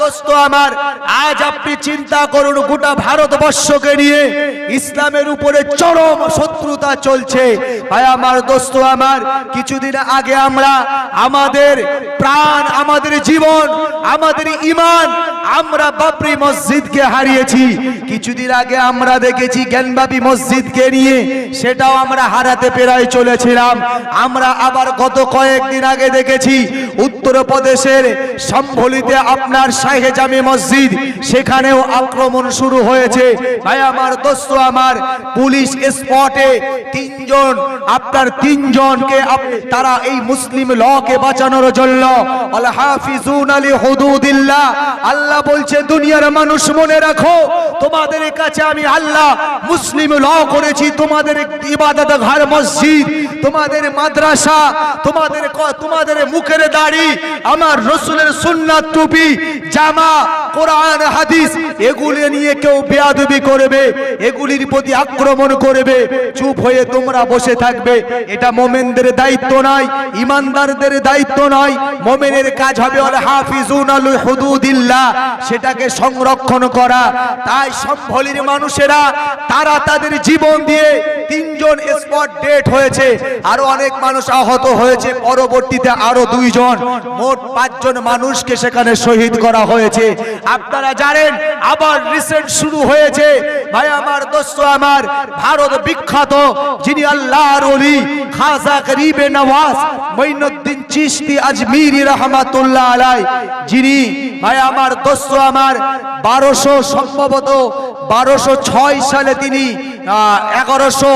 দোস্ত আমার, আজ আপনি চিন্তা করুন গোটা ভারতবর্ষকে নিয়ে ইসলামের উপরে চরম শত্রুতা চলছে। ভাই, আমার দোস্ত আমার, কিছুদিন আগে আমরা আমাদের প্রাণ, আমাদের জীবন, আমাদের ইমান আমরা বাবরি মসজিদকে হারিয়েছি। কিছুদিন আগে আমরা দেখেছি জ্ঞানবাপী মসজিদকে নিয়ে, সেটাও আমরা হারাতে পেরাই চলেছিলাম। আমরা আবার গত কয়েকদিন আগে দেখেছি, উত্তরপ্রদেশের সম্ভলিতে আপনার শাহে জামে মসজিদ, সেখানেও আক্রমণ শুরু হয়েছে। ভাই, আমার দোস্ত, আমার পুলিশ স্পটে তিনজন, আপনার তিনজনকে তারা এই মুসলিম লকে বাঁচানোর জন্য আল হাফিজুন আলী হুদুদিল্লাহ, আল্লাহ বলছে, দুনিয়ার মানুষ মনে রাখো, তোমাদের কাছে আমি আল্লাহ মুসলিম ল করেছি। তোমাদের ইবাদত ঘর, মসজিদ, তোমাদের মাদ্রাসা, তোমাদের তোমাদের মুখের দাড়ি, আমার রসুলের সুন্নাত টুপি, জামা, কোরআন, হাদিস এগুলি নিয়ে কেউ বেয়াদবি করবে, এগুলির প্রতি আক্রমণ করবে, চুপ হয়ে তোমরা বসে থাকবে। এটা মোমেনদের দায়িত্ব নয় ইমানদারদের দায়িত্ব নয় মোমেনের কাজ হবে হাফিজুন আল হুদুদিল্লাহ, সেটাকে সংরক্ষণ করা। তাই সম্ভলির মানুষেরা, তারা তাদের জীবন দিয়ে তিনজন স্পট ডেট হয়েছে। আরও অনেক মানুষ আহত হয়েছে, পরবর্তীতে আরও দুইজন। মোট পাঁচজন মানুষকে সেখানে শহীদ করা হয়েছে। আপনারা জানেন আবার রিসেন্ট শুরু হয়েছে। ভাই, আমার দোস্ত, আমার ভারত বিখ্যাত, যিনি আল্লাহর ওলি, খাজা গরিবে নওয়াজ মঈনুদ্দিন চিশতি আজমিরি রহমাতুল্লাহ আলাই যিনি, ভাই, আমার দোস্ত, আমার বারোশো সম্ভবত বারোশো ছয় সালে তিনি এগারোশো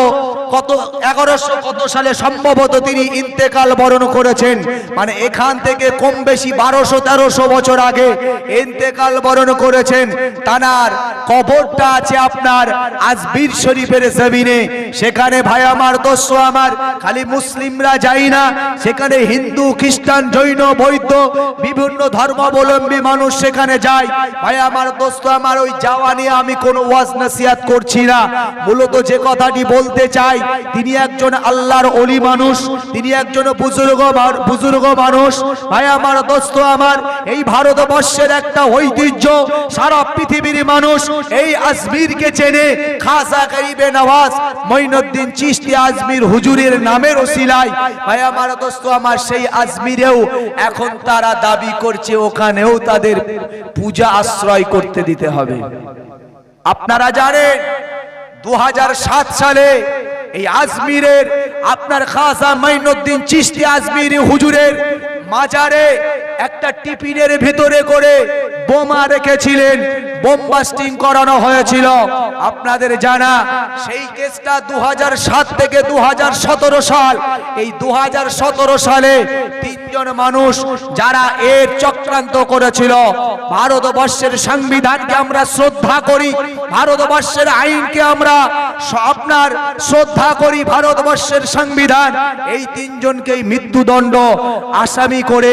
কত এগারোশো কত সালে সম্ভবত তিনি ইন্তেকাল বরণ করেছেন। মানে এখান থেকে কম বেশি বারোশো, তেরোশো বছর আগে ইন্তেকাল বরণ করেছেন। তানার কবরটা আছে আপনার আজবির শরীফের জমিনে। সেখানে ভাই আমার দোস্ত আমার, খালি মুসলিমরা যাই না। সেখানে হিন্দু, খ্রিস্টান, জৈন, বৌদ্ধ, বিভিন্ন ধর্মাবলম্বী মানুষ সেখানে যায়। ভাই আমার দোস্ত আমার, ওই যাওয়া নিয়ে আমি কোনো ওয়াজ নসিহাত করছি না। মূলত যে কথাটি বলতে চাই তিনি একজন আল্লাহর অলি মানুষ, তিনি একজন বুজুর্গ বুজুর্গ মানুষ। ভাই, আমার দোস্ত, আমার এই ভারতবর্ষের একটা ঐতিহ্য, সারা পৃথিবীর মানুষ এই আজমিরকে চেনে। খাসা গরিবে নওয়াজ, মঈনুদ্দিন চিশতি আজমির হুজুরের নামের ওসিলায়। ভাই, আমার দোস্ত, আমার সেই আজমিরেও এখন তারা দাবি করছে, ওখানেও তাদের পূজা আশ্রয় করতে দিতে হবে। আপনারা জানেন দু হাজার সাত সালে এই আজমিরের আপনার খাসা মাইনুদ্দিন চিস্তি আজমির হুজুরের মাজারে একটা টিফিনের ভিতরে করে বোমা রেখেছিলেন, বোম বাস্টিং করানো হয়েছিল। আপনাদের জানা, সেই কেসটা দু থেকে দু সাল। এই দু সালে তিনজন মানুষ যারা এর চক্রান্ত করেছিল, ভারতবর্ষের সংবিধানকে আমরা শ্রদ্ধা করি, ভারতবর্ষের আইনকে আমরা আপনার শ্রদ্ধা করি, ভারতবর্ষের সংবিধান। এই তিনজনকেই মৃত্যুদণ্ড আসামি করে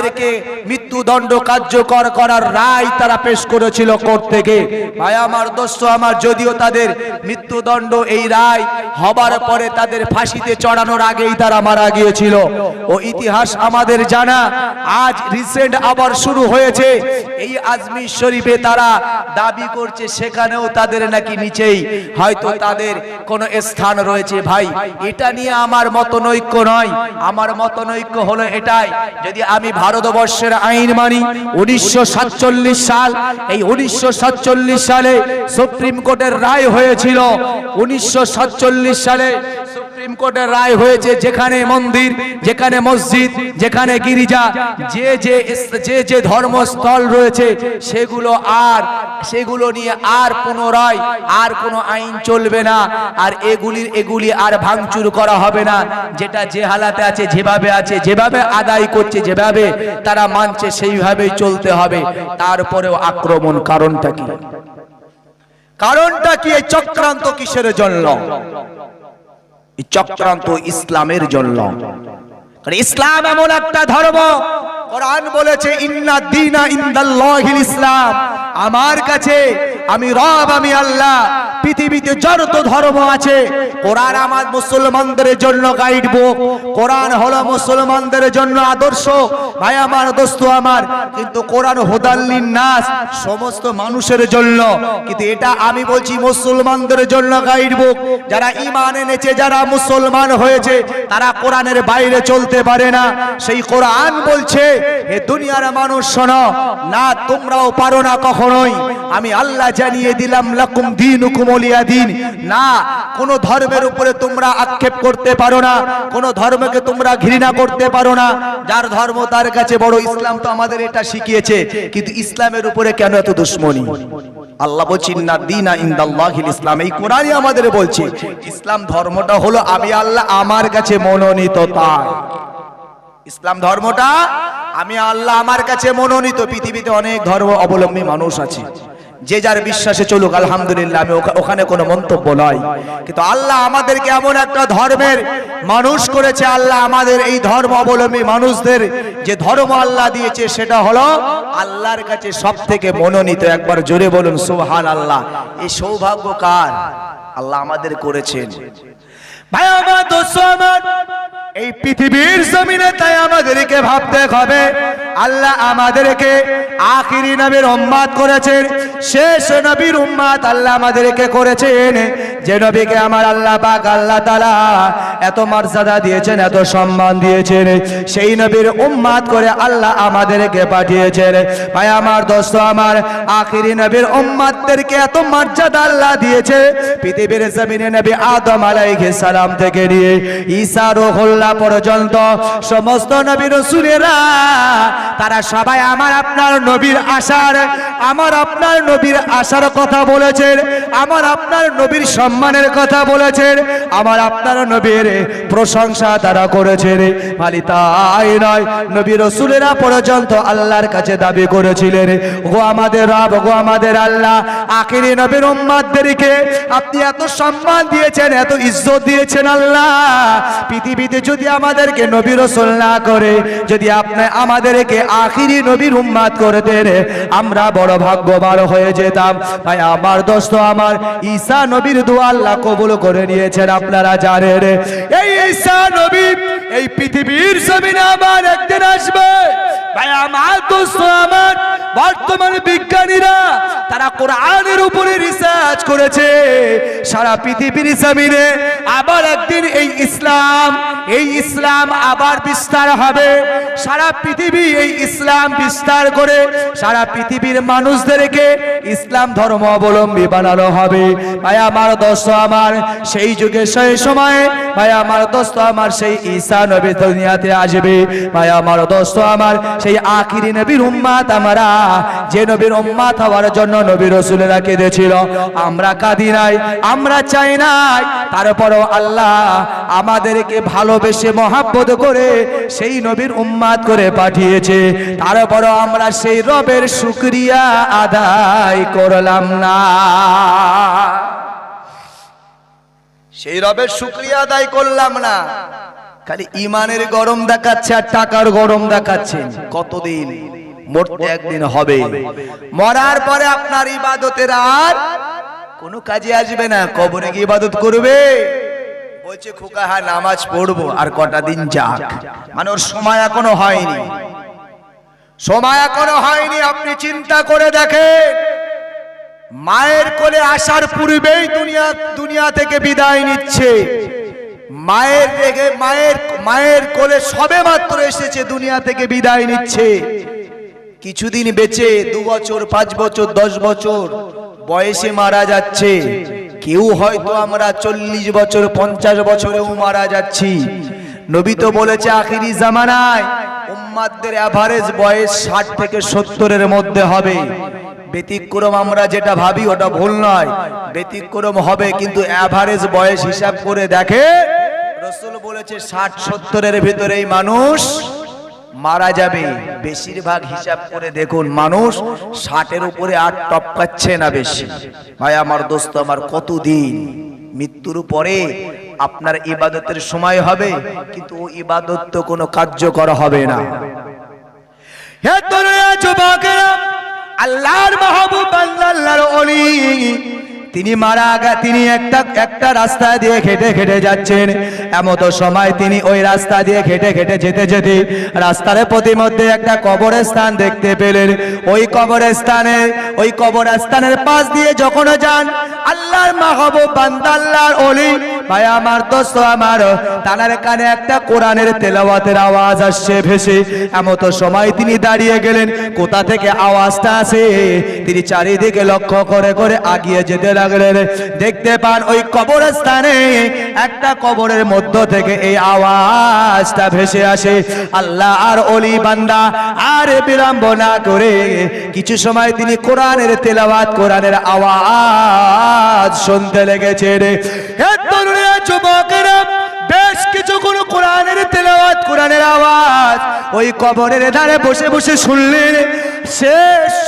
তাদেরকে মৃত্যুদণ্ড কার্যকর করার রায় তারা পেশ করেছিল কোর্ট থেকে। ভাই, আমার দোস্ত আমার, যদিও তাদের মৃত্যুদণ্ড এই রায় হবার পরে তাদের ফাঁসিতে চড়ানোর আগেই তারা মারা গিয়েছিল। ও ইতিহাস আমাদের জানা, আজ রিসেন্ট আবার শুরু হয়েছে। এই আজমির শরীফে তারা দাবি করছে, সেখানেও তাদের নাকি নিচেই হয়তো তাদের কোনো স্থান রয়েছে। ভাই, এটা নিয়ে আমার মতনৈক্য নয়। আমার মতনৈক্য হলো এটাই, যদি আমি ভারতবর্ষের আইন মানি উনিশশো সাতচল্লিশ সাল। এই উনিশশো সাতচল্লিশ সালে সুপ্রিম কোর্টের রায় হয়েছিল। উনিশশো সাতচল্লিশ সালে সুপ্রিম কোর্টের রায় হয়েছে যেখানে মন্দির, যেখানে মসজিদ, যেখানে গিরিজা, যে যে যে যে ধর্মস্থল রয়েছে, সেগুলো আর, সেগুলো নিয়ে আর পুনরায় আর কোনো আইন চলবে না, আর এগুলির, এগুলি আর ভাঙচুর করা হবে না। যেটা যে হালাতে আছে, যেভাবে আছে, যেভাবে আদায় করছে, যেভাবে তারা মানছে, সেইভাবেই চলতে হবে। তারপরেও আক্রমণ কারণটা কি? কারণটা কি? এই চক্রান্ত কিসের জন্য? চক্রান্ত ইসলামের জন্য। ইসলাম এমন একটা ধর্ম। কোরআন বলেছে, ইন্না দিনা ইনদাল্লাহিল ইসলাম। আমার কাছে আমি রব, আমি আল্লাহ। পৃথিবীতে যত ধর্ম আছে, কোরআন আমার মুসলমানদের জন্য গাইড বুক কোরআন হলো মুসলমানদের জন্য আদর্শ। ভাই, আমার দোস্ত আমার, কিন্তু কোরআন হোদাল্লিন নাস সমস্ত মানুষের জন্য। কিন্তু এটা আমি বলছি মুসলমানদের জন্য গাইড বুক যারা ইমান এনেছে, যারা মুসলমান হয়েছে, তারা কোরআনের বাইরে চলতে পারে না। সেই কোরআন বলছে, হে দুনিয়ার মানুষ শোনো, না তোমরাও পারো না কখনোই। আমি আল্লাহ জানিয়ে দিলাম, লাকুম দিন উকুমলিয়া দিন। না, কোন ধর্মের উপরে তোমরা আক্ষেপ করতে পারো না, কোন ধর্মকে তোমরা ঘৃণা করতে পারো না। যার ধর্ম তার কাছে বড়, ইসলাম তো আমাদের এটা শিখিয়েছে, কিন্তু ইসলামের উপরে কেন এত দুশ্মনী? আল্লাহ বলছি না দিনা ইন্দাল্লাহিল ইসলাম। এই কোরআনই আমাদের বলছে, ইসলাম ধর্মটা হলো, আমি আল্লাহ, আমার কাছে মনোনীত তাই। ইসলাম ধর্মটা, আমি আল্লাহ, আমার কাছে মনোনীত। পৃথিবীতে অনেক ধর্ম অবলম্বী মানুষ আছে। যে যার বিশ্বাসে চলুক, আলহামদুলিল্লাহ, আমি ওখানে কোনো মন্তব্য নয়। কিন্তু আল্লাহ আমাদেরকে এমন একটা ধর্মের মানুষ করেছে, আল্লাহ আমাদের এই ধর্ম অবলম্বী মানুষদের যে ধর্ম আল্লাহ দিয়েছে, সেটা হলো আল্লাহর কাছে সব থেকে মনোনীত। একবার জোরে বলুন সুবহান আল্লাহ এই সৌভাগ্য কার? আল্লাহ আমাদের করেছেন। ভাই আমার এই পৃথিবীর জমিনে তাই আমাদেরকে ভাবতে হবে আল্লাহ আমাদেরকে আখিরি নবীর উম্মাদ করেছেন শেষ নবীর উম্মাদ আল্লাহ আমাদেরকে করেছেন। যে নবীকে আমার আল্লাহ পাক, আল্লাহ তাআলা এত মর্যাদা দিয়েছেন, এত সম্মান দিয়েছেন, সেই নবীর উম্মাদ করে আল্লাহ আমাদেরকে পাঠিয়েছেন। ভাই, আমার দোস্ত, আমার আখিরি নবীর উম্মাদদেরকে এত মর্যাদা আল্লাহ দিয়েছে, পৃথিবীর জমিনে নবী আদম আলাইহিস সালাম থেকে নিয়ে ঈসা, রুহুল্লাহ পর্যন্ত সমস্ত নবী রাসূলেরা, তারা সবাই আমার আপনার নবীর আশার, আমার আপনার নবীর আশার কথা বলেছেন, আমার আপনার নবীর সম্মানের কথা বলেছেন। আমার আপনার নবীর প্রশংসা তারা করেছেন। খালি তাই নয়, নবী রসুলেরা পর্যন্ত আল্লাহর কাছে দাবি করেছিলেন। গো আমাদের রব, গো আমাদের আল্লাহ, আখিরি নবীর উম্মাদদেরকে আপনি এত সম্মান দিয়েছেন, এত ইজ্জত দিয়েছেন আল্লাহ। পৃথিবীতে যদি আমাদেরকে নবী রসুল না করে, যদি আপনি আমাদেরকে আখিরি নবীর উম্মাদ করে দেন, আমরা বড় ভাগ্যবান হয়ে যেতাম। তাই আমার দোস্ত, আমার ঈসা নবীর দোয়া আল্লাহ কবুল করে নিয়েছেন আপনারা জানেন। এই ঈসা নবী এই পৃথিবীর জমিনে আবার একদিন আসবে। ভাই, আমার দোস্ত আমার বর্তমান বিজ্ঞানীরা, তারা কোরআনের উপরে রিসার্চ করেছে। সারা পৃথিবীর জমিনে আবার একদিন এই ইসলাম এই ইসলাম আবার বিস্তার হবে। সারা পৃথিবী এই ইসলাম বিস্তার করে সারা পৃথিবীর মানুষদেরকে ইসলাম ধর্ম অবলম্বী বানানো হবে। ভাই, আমার দোস্ত আমার, সেই যুগে, সেই সময়ে, ভাই আমার দোস্ত আমার, সেই ঈসা নবী দুনিয়াতে আসবে। ভাই আমার দোস্ত আমার, সেই আখিরি নবীর উম্মাত আমরা। যে নবীর উম্মাত হওয়ার জন্য নবী রসুলেরা কেঁদেছিল। আমরা কাঁদি নাই, আমরা চাই নাই। তারপরও আল্লাহ আমাদেরকে ভালোবেসে মহাব্বত করে সেই নবীর উম্মাদ করে পাঠিয়েছে। তারপরও আমরা সেই রবের শুক্রিয়া আদায় করলাম না। সেই রবের শুক্রিয়া আদায় করলাম না। খালি ইমানের গরম দেখাচ্ছে আর টাকার গরম দেখাচ্ছে। কতদিন? মরতে একদিন হবে। মরার পরে আপনার ইবাদতের আর কোনো কাজে আসবে না। কবরে গিয়ে ইবাদত করবে। বলছে, খোকা হ্যাঁ নামাজ পড়ব আর কটা দিন যাক। মানে ওর সময় এখনও হয়নি। সময় এখনও হয়নি, আপনি চিন্তা করে দেখেন। মায়ের কোলে আসার পূর্বেই দুনিয়া দুনিয়া থেকে বিদায় নিচ্ছে। মায়ের রেগে, মায়ের মায়ের কোলে সবে মাত্র এসেছে, দুনিয়া থেকে বিদায় নিচ্ছে। কিছুদিন বেঁচে, দু বছর, পাঁচ বছর, দশ বছর বয়সে মারা যাচ্ছে। কেউ হয়তো আমরা চল্লিশ বছর, পঞ্চাশ বছরেও মারা যাচ্ছি। নবী তো বলেছে আখিরি জামানায় উম্মাদদের অ্যাভারেজ বয়স ষাট থেকে সত্তরের মধ্যে হবে। ব্যতিক্রম আমরা যেটা ভাবি ওটা ভুল নয়। ব্যতিক্রম হবে কিন্তু অ্যাভারেজ বয়স হিসাব করে দেখে। রসুল বলেছে ষাট সত্তরের ভিতরেই মানুষ মারা যাবে। বেশিরভাগ হিসাব করে দেখুন মানুষ ষাটের উপরে আর টপকাচ্ছে না বেশি। ভাই, আমার দোস্ত, আমার কতদিন মৃত্যুর পরে আপনার ইবাদতের সময় হবে, কিন্তু ও ইবাদত তো কোনো কার্যকর হবে না। হে যুবকেরা, আল্লাহর মাহবুব আল্লাহর অলি তিনি মারা গে তিনি একটা একটা রাস্তা দিয়ে খেটে খেটে যাচ্ছেন। এমতো সময় তিনি ওই রাস্তা দিয়ে খেটে খেটে যেতে যেতে রাস্তার প্রতিমধ্যে একটা কবরের স্থান দেখতে পেলেন। ওই কবরের স্থানে ওই কবরস্থানের পাশ দিয়ে যখন যান, আল্লাহর মাহবুব বান্দা, আল্লাহর অলি ভাই, আমার দোস্ত আমার তানার কানে একটা কোরআনের তেলাওয়াতের আওয়াজ আসছে ভেসে। এমতো সময় তিনি দাঁড়িয়ে গেলেন, কোথা থেকে আওয়াজটা আসে? তিনি চারিদিকে লক্ষ্য করে করে আগিয়ে যেতে লাগলেন। দেখতে পান ওই কবরস্থানে একটা কবরের মধ্য থেকে এই আওয়াজটা ভেসে আসে। আল্লাহ আর অলি বান্দা আর বিলম্ব না করে কিছু সময় তিনি কোরআনের তেলাওয়াত, কোরআনের আওয়াজ শুনতে লেগেছেন। হে তরুণীরা যুবকেরা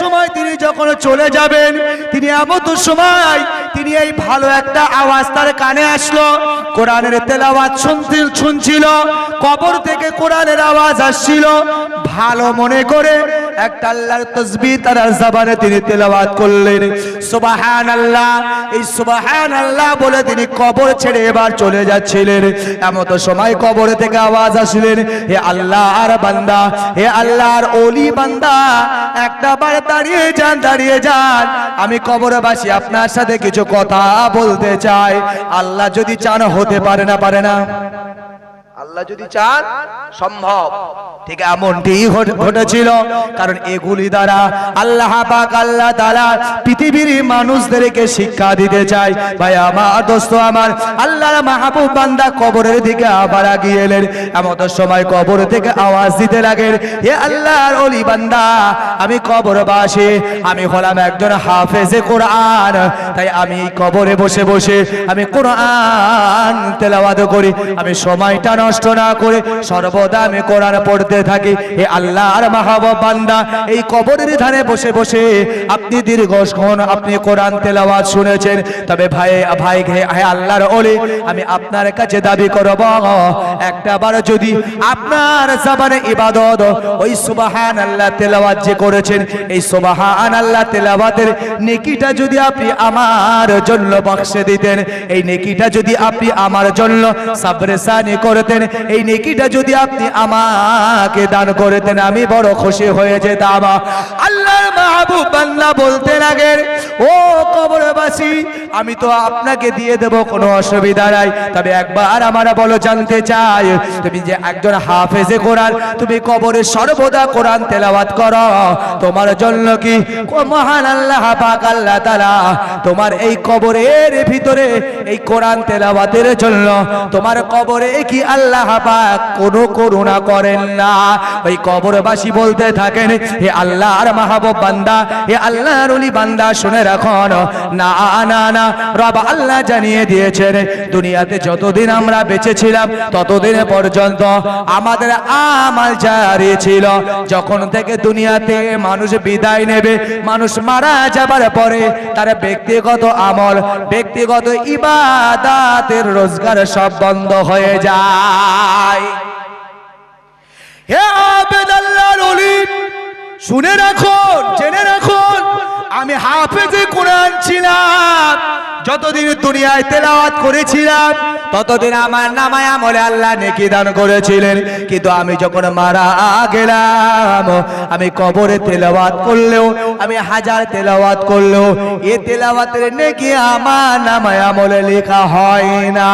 সময় তিনি যখন চলে যাবেন, তিনি এমত সময় তিনি এই ভালো একটা আওয়াজ তার কানে আসলো, কোরআনের তেলাওয়াত শুনতে শুনছিল, কবর থেকে কোরআনের আওয়াজ আসছিল। ভালো মনে করে একটা আল্লাহর তার জবানে তিনি তেলাওয়াত করলেন। এই বলে তিনি কবর ছেড়ে এবার চলে যাচ্ছিলেন। এমত সময় কবর থেকে আওয়াজ আসলেন, হে আল্লাহ আর বান্দা, হে আল্লাহর ওলি বান্দা, একটা দাঁড়িয়ে যান দাঁড়িয়ে যান। আমি কবরবাসী, আপনার সাথে কিছু কথা বলতে চাই। আল্লাহ যদি চান, হতে পারে না পারে না। আল্লাহ যদি চান, সম্ভব। ঠিক এমনটি ঘটেছিল। কারণ এগুলি দ্বারা আল্লাহ পাক, আল্লাহ তাআলা পৃথিবীর মানুষদেরকে শিক্ষা দিতে চায়। ভাই, আমার দোস্ত, আমার আল্লাহর মাহবুব বান্দা কবরের দিকে আবার আগিয়ে এলেন। এমন সময় কবর থেকে আওয়াজ দিতে লাগেন, হে আল্লাহর অলি বান্দা, আমি কবরবাসী, আমি হলাম একজন হাফেজে কোরআন। তাই আমি কবরে বসে বসে আমি কোরআন তেলাওয়াত করি। আমি সময়টা নষ্ট না করে সর্বদা আমি কোরআন পড়তে থাকি। হে আল্লাহর মাহবুব বান্দা, এই কবরের ধারে বসে বসে আপনি দীর্ঘক্ষণ আপনি কোরআন তেলাওয়াত শুনেছেন। তবে ভাই ভাই, হে আল্লাহর ওলি, আমি আপনার কাছে দাবি করব, একটা বার যদি আপনার জবানে ইবাদত, ওই সুবহান আল্লাহ তেলাওয়াত যে করেছেন, এই সুবহান আল্লাহ তেলাওয়াতের নেকিটা যদি আপনি আমার জন্য বক্সে দিতেন, এই নেকিটা যদি আপনি আমার জন্য সাবরেসানি করতেন এই নেকিটা যদি আপনি আমাকে দান করতেন, আমি বড় খুশি হয়ে যেতাম। আল্লাহর মাহবুব বান্দা বলতে লাগেন, ও কবরবাসী, আমি তো আপনাকে দিয়ে দেব, কোনো অসুবিধা নাই। তবে একবার আমার বলো, জানতে চাই, তুমি যে একজন হাফেজে কোরআন, তুমি কবরে সর্বদা কোরআন তেলাওয়াত করো। তোমার জন্য কি কো- মহান আল্লাহ, পাক আল্লাহ তাআলা তোমার এই কবরের ভিতরে এই কোরআন তেলাওয়াতের জন্য, তোমার কবরে কি আল্লাহ পাক কোনো করুণা করেন না। ওই কবরবাসী বলতে থাকেন, হে মাহবুব বান্দা, হে আল্লাহর বান্দা, শুনে রাখুন। না না না, রব আল্লাহ জানিয়ে দিয়েছেন, দুনিয়াতে যতদিন আমরা বেঁচে ছিলাম, ততদিন পর্যন্ত আমাদের আমাল জারি ছিল। যখন থেকে দুনিয়াতে মানুষ বিদায় নেবে, মানুষ মারা যাবার পরে তার ব্যক্তিগত আমল, ব্যক্তিগত ইবাদাতের রোজগার সব বন্ধ হয়ে যায়। হে আবেদ আল্লাহর শুনে রাখুন জেনে রাখুন আমি হাফেজে কোরআন ছিলাম। যতদিন দুনিয়ায় তেলাওয়াত করেছিলাম, ততদিন আমার নামায় আমলে আল্লাহ নেকি দান করেছিলেন। কিন্তু আমি যখন মারা গেলাম, আমি কবরে তেলাওয়াত করলেও, আমি হাজার তেলাওয়াত করলেও, এ তেলাওয়াতের নেকি আমার নামায় আমলে লেখা হয় না।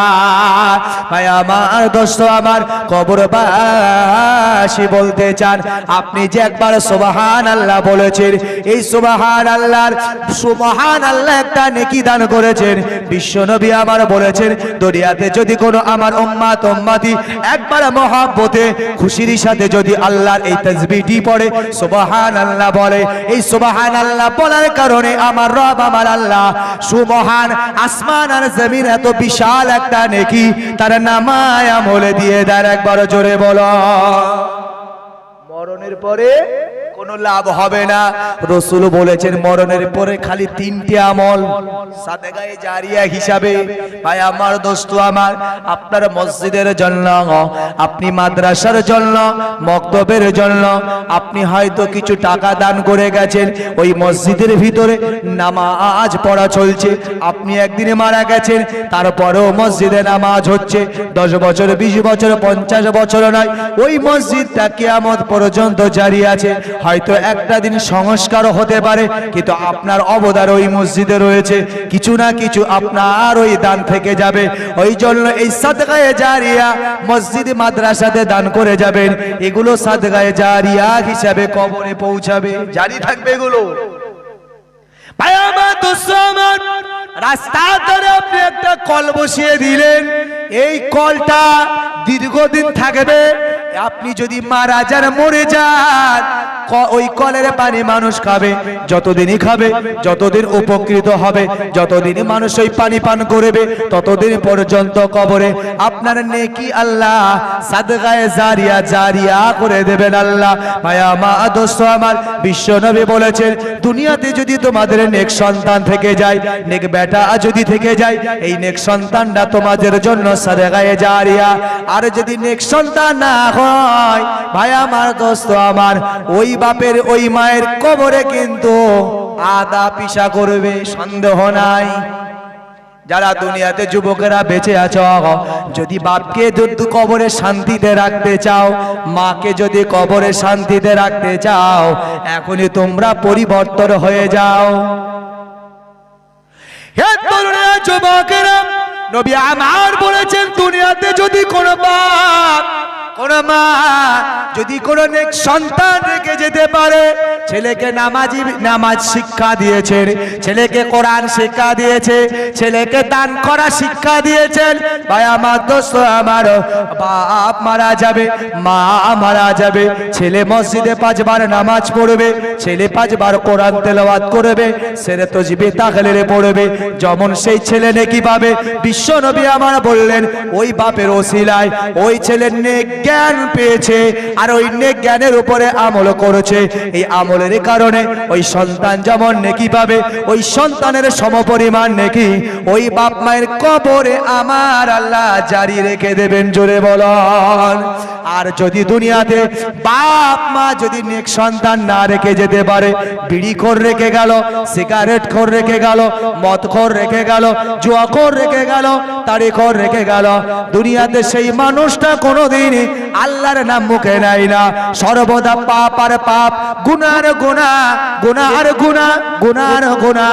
ভাই, আমার দোস্ত, আমার কবর বাসী বলতে চান, আপনি যে একবার সুবহান আল্লাহ বলেছেন, এই সুবহান আল্লাহর সুবহান আল্লাহ একটা নেকি দান করেছেন। বিশ্ব নবী আমার বলেছেন, দুনিয়াতে যদি কোনো আমার উম্মাত উম্মাতি একবার মহাব্বতে, খুশির সাথে যদি আল্লাহর এই তাসবিহটি পড়ে সুবহান আল্লাহ বলে। এই সুবহান আল্লাহ বলার কারণে আমার রব, আমার আল্লাহ সুবহান আসমান আর জমিন এত বিশাল একটা নেকি, তার নামায় আমলে দিয়ে দেয় একবার জোরে বলো। মরণের পরে কোনো লাভ হবে না। রসুল বলেছেন, মরণের পরে খালি তিনটি আমল। সাদেগায়ে জারিয়া হিসাবে, ভাই, আমার দোস্ত আমার, আপনার মসজিদের জন্য, আপনি মাদ্রাসার জন্য, মক্তবের জন্য, আপনি হয়তো কিছু টাকা দান করে গেছেন, ওই মসজিদের ভিতরে নামাজ পড়া চলছে, আপনি একদিনে মারা গেছেন, তারপরেও মসজিদে নামাজ হচ্ছে, দশ বছর, বিশ বছর, পঞ্চাশ বছর নয়, ওই মসজিদটা কিয়ামত পর্যন্ত জারি আছে হয়তো একটা দিন সংস্কারও হতে পারে, কিন্তু আপনার অবদান ওই মসজিদে রয়েছে। কিছু না কিছু আপনার ওই দান থেকে যাবে। ওই জন্য এই সাদগায়ে জারিয়া মসজিদ মাদ্রাসাতে দান করে যাবেন। এগুলো সাদগায়ে জারিয়া হিসাবে কবরে পৌঁছাবে। জারি থাকবে এগুলো। আপনি একটা কল বসিয়ে দিলেন। এই কলটা দীর্ঘদিন থাকবে। আপনি যদি মারা যান, মরে যান। ওই কলের পানি মানুষ খাবে, যতদিনই খাবে, যতদিন উপকৃত হবে যতদিন মানুষ ওই পানি পান করবে, ততদিন পর্যন্ত কবরে আপনার নেকি আল্লাহ সাদগায়ে জারিয়া জারিয়া করে দেবেন আল্লাহ। মায়া মা দোস্ত আমার। বিশ্ব নবী বলেছেন, দুনিয়াতে যদি তোমাদের নেক সন্তান থেকে যায়, নেক বেটা যদি থেকে যায়, এই নেক সন্তানটা তোমাদের জন্য সাদগায়ে জারিয়া। আর যদি নেক সন্তান না হয়, ভাই আমার দোস্ত আমার, ওই বাপের ওই মায়ের কবরে কিন্তু আদা পিসা করবে, সন্দেহ নাই। যারা দুনিয়াতে যুবকেরা বেঁচে আছো, যদি বাপকে যদি কবরে শান্তিতে রাখতে চাও, মাকে যদি কবরে শান্তিতে রাখতে চাও, এখনই তোমরা পরিবর্তন হয়ে যাও। যুবকেরা, নবী আমার বলেছেন, দুনিয়াতে যদি কোনো বাপ কোন মা, যদি কোনো নেক সন্তান রেখে যেতে পারে, ছেলেকে নামাজি, নামাজ শিক্ষা দিয়েছেন, ছেলেকে কোরআন শিক্ষা দিয়েছে ছেলেকে দান করা শিক্ষা দিয়েছেন, ভাই আমার দোস্ত আমার, বাপ মারা যাবে, মা মারা যাবে, ছেলে মসজিদে পাঁচবার নামাজ পড়বে, ছেলে পাঁচবার কোরআন তেলাওয়াত করবে ছেলে তো জিবে তাহলে পড়বে, যেমন সেই ছেলে নেকি পাবে, বিশ্ব নবী আমার বললেন, ওই বাপের ওসিলায়, ওই ছেলের নেক জ্ঞান পেয়েছে আর ওই নেক জ্ঞানের উপরে আমল করেছে। এই আমলের কারণে ওই সন্তান যেমন নেকি পাবে, ওই সন্তানের সমপরিমাণ নেকি। ওই বাপ মায়ের কবরে আমার আল্লাহ জারি রেখে দেবেন, জোরে বলন। আর যদি দুনিয়াতে বাপ মা যদি নেক সন্তান না রেখে যেতে পারে, বিড়ি খোর রেখে গেল, সিগারেট খোর রেখে গেল, মদ খোর রেখে গেল, জুয়া খোর রেখে গেল তারি খোর রেখে গেল। দুনিয়াতে সেই মানুষটা কোনোদিন আল্লাহর নাম মুখে নেয় না। সর্বদা পাপ আর পাপ, গুনার গুনা গুনার গুনা গুনার গুনা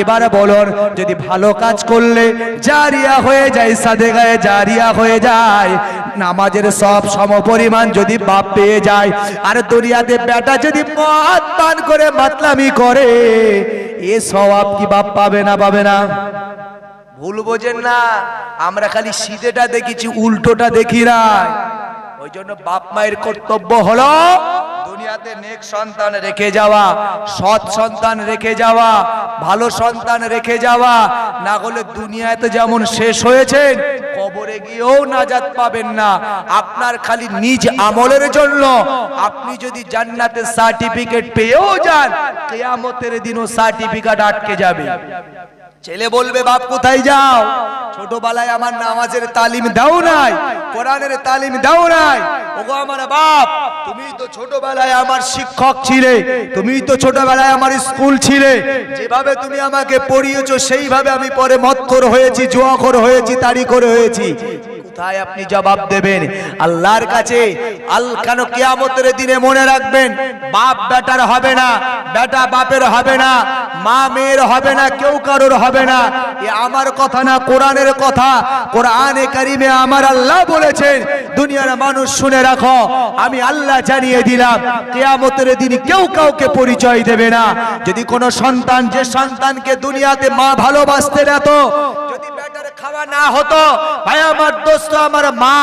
এবার বলুন, যদি ভালো কাজ করলে জারিয়া হয়ে যায় সাদে গায়ে জারিয়া হয়ে যায়, নামাজের সব সমপরিমাণ যদি বাপ পেয়ে যায়, আর দুনিয়াতে বেটা যদি মদ পান করে, মাতলামি করে, এ সওয়াব কি বাপ পাবে না পাবে না? ভুল বোঝেন না। আমরা খালি সিধেটা দেখেছি, উল্টোটা দেখি না ওই জন্য বাপ মায়ের কর্তব্য হলো দুনিয়াতে সন্তান রেখে যাওয়া, সৎ সন্তান রেখে যাওয়া, ভালো সন্তান রেখে যাওয়া। না হলে দুনিয়াতে যেমন শেষ হয়েছেন, কবরে গিয়েও পাবেন না। আপনার খালি নিজ আমলের জন্য। আপনি যদি জান্নাতের সার্টিফিকেট পেয়েও যান, কেয়ামতের দিনও সার্টিফিকেট আটকে যাবে। ছেলে বলবে, বাপ, কোথায় যাও? ছোটবেলায় আমার নামাজের তালিম দাও নাই, কোরআনের তালিম দাও নাই। ওগো আমার বাপ, তুমি তো ছোটবেলায় আমার শিক্ষক ছিলে, তুমি তো ছোটবেলায় আমার স্কুল ছিলে। যেভাবে তুমি আমাকে পড়িয়েছো, সেইভাবে আমি পরে মৎখর হয়েছি, জোয়াখর হয়েছি তারি করে হয়েছি। কোথায় আপনি জবাব দেবেন? আল্লাহর কাছে আল কেন কিয়ামতের দিনে মনে রাখবেন, বাপ বেটার হবে না, বেটা বাপের হবে না, মা মেয়ের হবে না, কেউ কারোর হবে না। এ আমার কথা না কোরআনের কথা। কোরআনে কারিমে আমার আল্লাহ বলেছেন, দুনিয়ার মানুষ শুনে রাখো, আমি আল্লাহ জানিয়ে দিলাম, কিয়ামতের দিন কেউ কাউকে পরিচয় দেবে না। যদি কোনো সন্তান, যে সন্তানকে দুনিয়াতে মা ভালোবাসতে না তো যদি খাওয়া না হতো। ভাই, আমার দোস্ত, আমার মা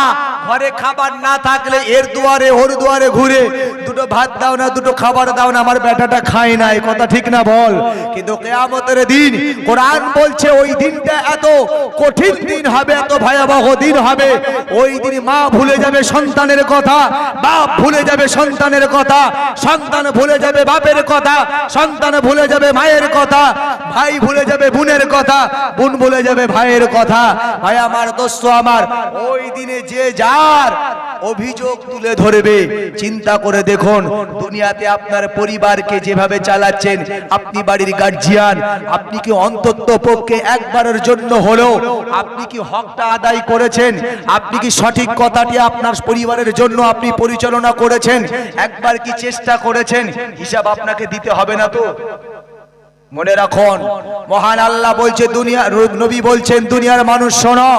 ঘরে খাবার না থাকলে এর দুয়ারে, ওর দুয়ারে ঘুরে দুটো ভাত দাও না, দুটো খাবার দাও না, আমার বেটাটা খায় না, এই কথা ঠিক না বল। কিন্তু কেয়ামতের দিন কোরআন বলছে, ওই দিনটা এত কঠিন দিন হবে, এত ভয়াবহ দিন হবে। ওই দিন মা ভুলে যাবে সন্তানের কথা, বাপ ভুলে যাবে সন্তানের কথা, সন্তান ভুলে যাবে বাপের কথা, সন্তান ভুলে যাবে মায়ের কথা, ভাই ভুলে যাবে বোনের কথা, বোন ভুলে যাবে ভাইয়ের কথা। ভাই আমার দোস্ত আমার, ওই দিনে যে যার অভিযোগ তুলে ধরবে, চিন্তা করে দেখুন, দুনিয়াতে আপনার পরিবারকে যেভাবে চালাচ্ছেন, আপনি বাড়ির গার্জিয়ান আপনি কি অন্তত পক্ষে একবারের জন্য হলেও আপনি কি হকটা আদায় করেছেন? আপনি কি সঠিক কথাটি আপনার পরিবারের জন্য আপনি পরিচালনা করেছেন? একবার কি চেষ্টা করেছেন? হিসাব আপনাকে দিতে হবে না তো? মনে রাখুন, মহান আল্লাহ বলছে, দুনিয়া নবী বলছেন, দুনিয়ার মানুষ শোনো,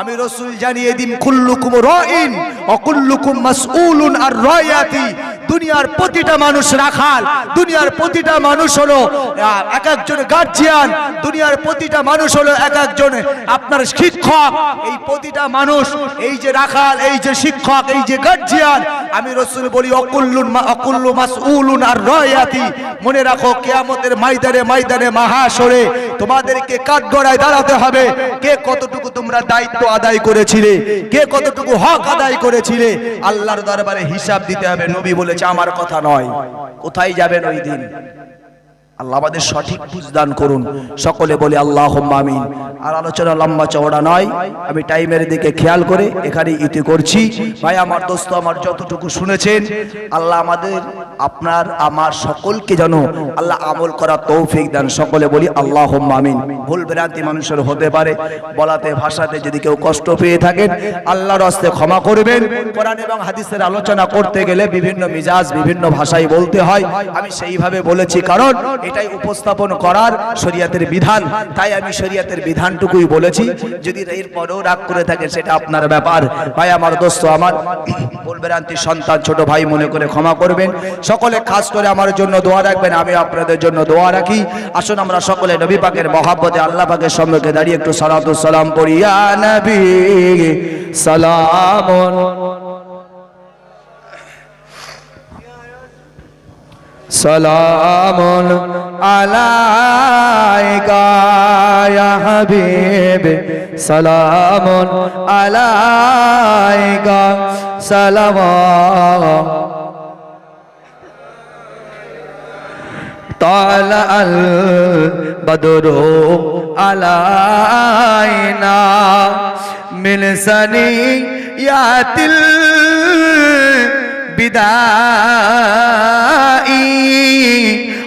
আমি রসুল জানিয়ে দিন কুল্লুকুম রইন অকুল্লুকুম কুল্লুকুম মাসউলুন আর রয়াতি দুনিয়ার প্রতিটা মানুষ রাখাল, দুনিয়ার প্রতিটা মানুষ হলো এক একজন গার্জিয়ান দুনিয়ার প্রতিটা মানুষ হলো এক একজন আপনার শিক্ষক। এই প্রতিটা মানুষ, এই যে রাখাল, এই যে শিক্ষক, এই যে গার্জিয়ান আমি রসুল বলি, অকুল্লুন অকুল্লু মাসউলুন আর রয়াতি। মনে রাখো, কিয়ামতের ময়দানে ময়দানে মাহাসরে তোমাদেরকে কাঠগড়ায় দাঁড়াতে হবে। কে কতটুকু তোমরা দায়িত্ব আদায় করেছিলে? কে কতটুকু হক আদায় করেছিলে? আল্লাহর দরবারে হিসাব দিতে হবে, নবী বলেছে আমার কথা নয়। কোথায় যাবেন ওই দিন? আল্লাহ আমাদের সঠিক বুঝদান করুন। সকলে বলে আল্লাহ আমিন। আর আলোচনা লম্বা চওড়া নয়। আমি টাইমের দিকে খেয়াল করে এখানে ইতি করছি। ভাই, আমার দোস্ত আমার যতটুকু শুনেছেন, আল্লাহ আমাদের, আপনার, আমার সকলকে যেন আল্লাহ আমল করা তৌফিক দেন। সকলে বলি আল্লাহ আমিন। ভুল ভ্রান্তি মানুষের হতে পারে। বলাতে, ভাষাতে যদি কেউ কষ্ট পেয়ে থাকেন, আল্লাহর হস্তে ক্ষমা করবেন। কোরআন এবং হাদিসের আলোচনা করতে গেলে বিভিন্ন মিজাজ, বিভিন্ন ভাষায় বলতে হয়। আমি সেইভাবে বলেছি কারণ এটাই উপস্থাপন করার শরিয়াতের বিধান। তাই আমি শরিয়াতের বিধানটুকুই বলেছি। যদি এর পরেও রাগ করে থাকে, সেটা আপনার ব্যাপার। ভাই, আমার দোস্ত, আমার বলবেরান্তি সন্তান, ছোট ভাই, মনে করে ক্ষমা করবেন। সকলে খাস করে আমার জন্য দোয়া রাখবেন, আমি আপনাদের জন্য দোয়া রাখি। আসুন, আমরা সকলে নবী পাকের মহাব্বতে, আল্লাহ পাকের সম্মুখে দাঁড়িয়ে একটু সালাতু সালাম পড়ি। ইয়া নবী, সালামুন। সালামুন আলাইকা ইয়া হাবিব। সালামুন আলাইকা। সালাম। তালা আল বদরু আলাইনা মিলসনি ইয়াতিল البداء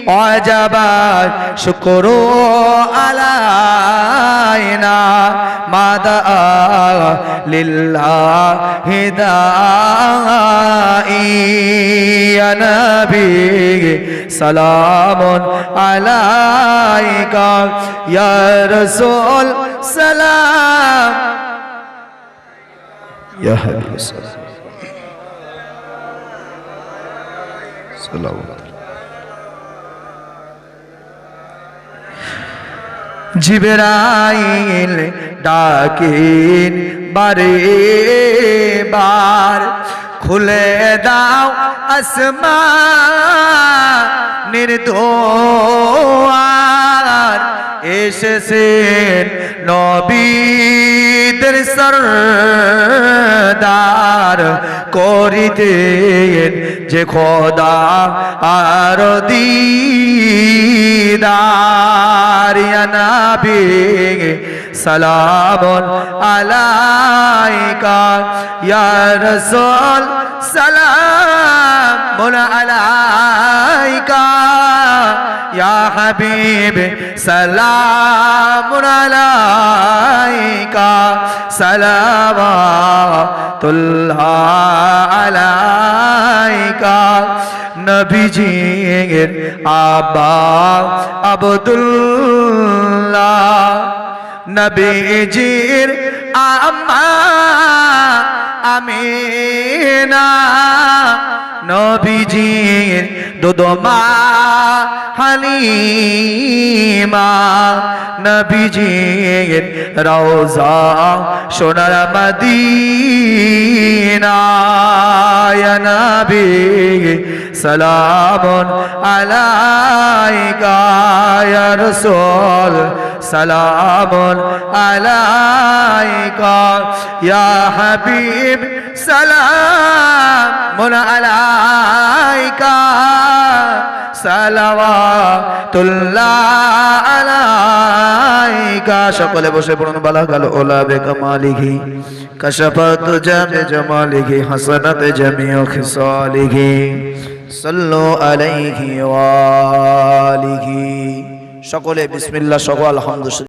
وجب شكر علينا. ما دعا لله داعي يا نبي سلام عليك. يا رسول سلام. يا حبيب সালাম জিবরাইল ডাকেন বারে বার খুলে দাও আসমা নির্দোয়া। এসেছেন নবীদের সরদার করিতেন যে খোদা আর দিদার ইয়া নবী সালামুন আলাইকা ইয়া রাসূল সালামুন আলাইকা ইয়া হাবিব সালামুন আলাইকা সালামাতুল্লাহ আলাইকা নবীজির আবা আবদুল্লাহ নবীজির আম্মা আমিনা নবীজির দুদমা হালিমা নবীজির রওজা সোনার মদিনা নবী সালামুন আলাইকা ইয়া রাসূল। সালামুন আলাইকা। ইয়া হাবিব, সালামুন আলাইকা। সালাওয়াতুল্লাহ আলাইকা। সকলে বসে পড়ুন বালা গাল ওলা বেকামালিহি কশফাত জামে জামালিহি, হাসানাত জামিউ খিসালিহি। আলাইহি ওয়া আলিহি। সকলে বিসমিল্লা সহ আলহামদুলিল্লাহ।